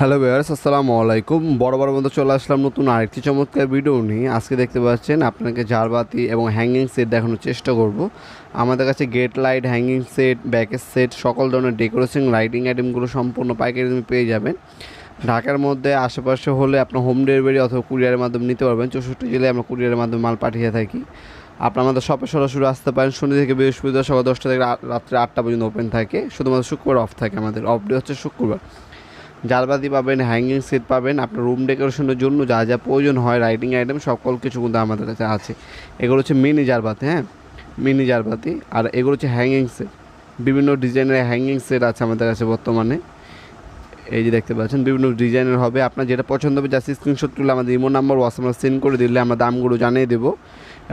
Hello Beers আসসালামু আলাইকুম। বড় বড় মতো চলে আসলাম নতুন আরেকটি চমৎকার ভিডিও নিয়ে। আজকে দেখতে পাচ্ছেন, আপনাকে ঝাড়বাতি এবং হ্যাঙ্গিং সেট দেখানোর চেষ্টা করব। আমাদের কাছে গেট লাইট হ্যাঙ্গিং সেট ব্যাকের সেট সকল ধরনের ডেকোরেশন লাইটিং আইটেমগুলো সম্পূর্ণ পাইকারি দামে পেয়ে যাবেন। ঢাকার মধ্যে আশেপাশে হলে আপনার হোম ডেলিভারি অথবা কুরিয়ারের মাধ্যমে নিতে পারবেন। চৌষট্টি জেলায় আমরা কুরিয়ারের মাধ্যমে মাল পাঠিয়ে থাকি। আপনার আমাদের শপে সরাসরি আসতে পারেন। শনি থেকে বৃহস্পতিবার সকাল দশটা থেকে রাত্রে আটটা পর্যন্ত ওপেন থাকে। শুধুমাত্র শুক্রবার অফ থাকে আমাদের। অফ ডে হচ্ছে শুক্রবার। জালবাতি পাবেন হ্যাঙ্গিং সেট পাবেন, আপনার রুম ডেকোরেশনের জন্য যা যা প্রয়োজন হয় রাইটিং আইটেম সকল কিছু কিন্তু আমাদের কাছে আছে। এগুলো হচ্ছে মিনি জারবাতি হ্যাঁ? মিনি জারবাতি আর এগুলো হচ্ছে হ্যাঙ্গিং সেট বিভিন্ন ডিজাইনের হ্যাঙ্গিং সেট আছে আমাদের কাছে বর্তমানে। এই যে দেখতে পাচ্ছেন, বিভিন্ন ডিজাইনের হবে। আপনার যেটা পছন্দ হবে জাস্ট স্ক্রিনশট তুলে আমাদের ইমো নাম্বার হোয়াটসঅ্যাপে সেন্ড করে দিলে আমরা দামগুলো জানিয়ে দেবো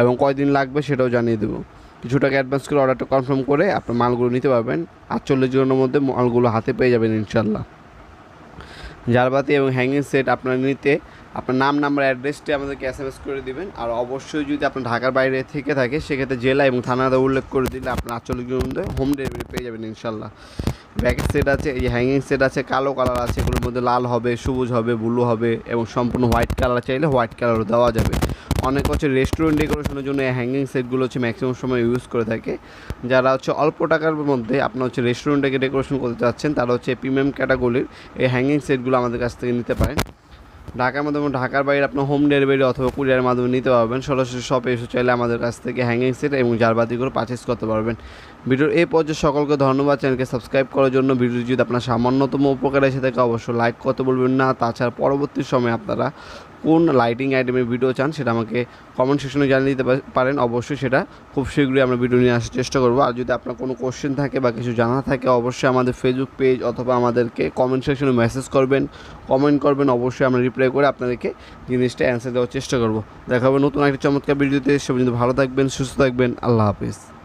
এবং কয়দিন লাগবে সেটাও জানিয়ে দেবো। কিছু টাকা অ্যাডভান্স করে অর্ডারটা কনফার্ম করে আপনার মালগুলো নিতে পারবেন। আটচল্লিশ জনের মধ্যে মালগুলো হাতে পেয়ে যাবেন ইনশাল্লাহ জারবাতি এবং হ্যাঙ্গিং সেট আপনার নিতে আপনার নাম নাম্বার অ্যাড্রেসটি আমাদেরকে এস এম এস করে দেবেন। আর অবশ্যই যদি আপনার ঢাকার বাইরে থেকে থাকে, সেক্ষেত্রে জেলা এবং থানাতে উল্লেখ করে দিলে আপনার আটচল্লিশ মধ্যে হোম ডেলিভারি পেয়ে যাবেন ইনশাল্লাহ। ব্যাগের সেট আছে, এই হ্যাঙ্গিং সেট আছে, কালো কালার আছে, এগুলোর মধ্যে লাল হবে, সবুজ হবে ব্লু হবে এবং সম্পূর্ণ হোয়াইট কালার চাইলে হোয়াইট কালারও দেওয়া যাবে। অনেক হচ্ছে রেস্টুরেন্ট ডেকোরেশনের জন্য এই হ্যাঙ্গিং সেটগুলো হচ্ছে ম্যাক্সিমাম সময় ইউজ করে থাকে। যারা হচ্ছে অল্প টাকার মধ্যে আপনার হচ্ছে রেস্টুরেন্টটাকে ডেকোরেশন করতে চাচ্ছেন, তারা হচ্ছে প্রিমিয়াম ক্যাটাগরির এই হ্যাঙ্গিং সেটগুলো আমাদের কাছ থেকে নিতে পারেন। ঢাকার মধ্যে এবং ঢাকার বাইরে আপনার হোম ডেলিভারি অথবা কুরিয়ার মাধ্যমে নিতে পারবেন। সরাসরি শপে এসে চাইলে আমাদের কাছ থেকে হ্যাঙ্গিং সেট এবং জারবাতিগুলো পারচেস করতে পারবেন। ভিডিওর এই পর্যায়ে সকলকে ধন্যবাদ। চ্যানেলকে সাবস্ক্রাইব করার জন্য ভিডিও যদি আপনার সামান্যতম উপকার এসে থাকে, অবশ্যই লাইক করতে বলবেন না। তাছাড়া পরবর্তী সময়ে আপনারা কোন লাইটিং আইটেমের ভিডিও চান, সেটা আমাকে কমেন্ট সেকশনে জানিয়ে দিতে পারেন। অবশ্যই সেটা খুব শীঘ্রই আমরা ভিডিও নিয়ে আসার চেষ্টা করব। আর যদি আপনার কোনো কোশ্চেন থাকে বা কিছু জানা থাকে, অবশ্যই আমাদের ফেসবুক পেজ অথবা আমাদেরকে কমেন্ট সেকশনে মেসেজ করবেন। কমেন্ট করবেন, অবশ্যই আমরা রিপ্লাই করে আপনাদেরকে জিনিসটা অ্যান্সার দেওয়ার চেষ্টা করব। দেখাবো নতুন একটা চমৎকার ভিডিওতে সে পর্যন্ত ভালো থাকবেন, সুস্থ থাকবেন। আল্লাহ হাফিজ।